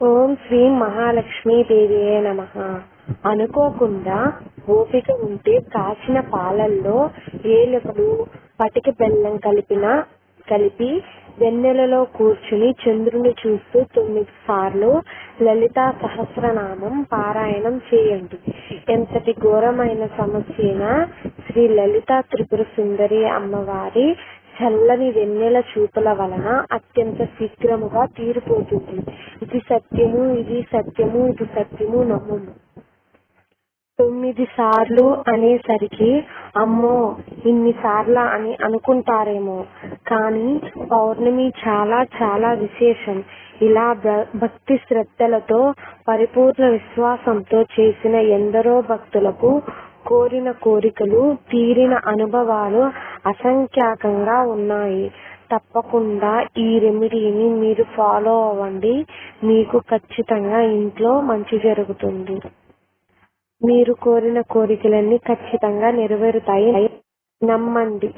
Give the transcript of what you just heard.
ఓం శ్రీ మహాలక్ష్మీ దేవియే నమ. అనుకోకుండా ఓపిక ఉంటే కాచిన పాలల్లో ఏలకులు పటిక బెల్లం కలిపిన కలిపి వెన్నెలలో కూర్చుని చంద్రుని చూస్తూ తొమ్మిది సార్లు లలితా సహస్రనామం పారాయణం చేయండి. ఎంతటి ఘోరమైన సమస్యన శ్రీ లలితా త్రిపుర సుందరి అమ్మవారి చల్లని వెన్నెల చూపుల వలన అత్యంత శీఘ్రముగా తీరిపోతుంది. ఇది సత్యము ఇది సత్యము ఇది సత్యము నమ్మము. తొమ్మిది సార్లు అనేసరికి అమ్మో ఇన్ని సార్ల అని అనుకుంటారేమో. కానీ పౌర్ణమి చాలా చాలా విశేషం. ఇలా భ- భక్తి శ్రద్ధలతో పరిపూర్ణ విశ్వాసంతో చేసిన ఎందరో భక్తులకు కోరిన కోరికలు తీరిన అనుభవాలు అసంఖ్యాకంగా ఉన్నాయి. తప్పకుండా ఈ రెమెడీని మీరు ఫాలో అవ్వండి. మీకు ఖచ్చితంగా ఇంట్లో మంచి జరుగుతుంది. మీరు కోరిన కోరికలన్నీ ఖచ్చితంగా నెరవేరుతాయి. నమ్మండి.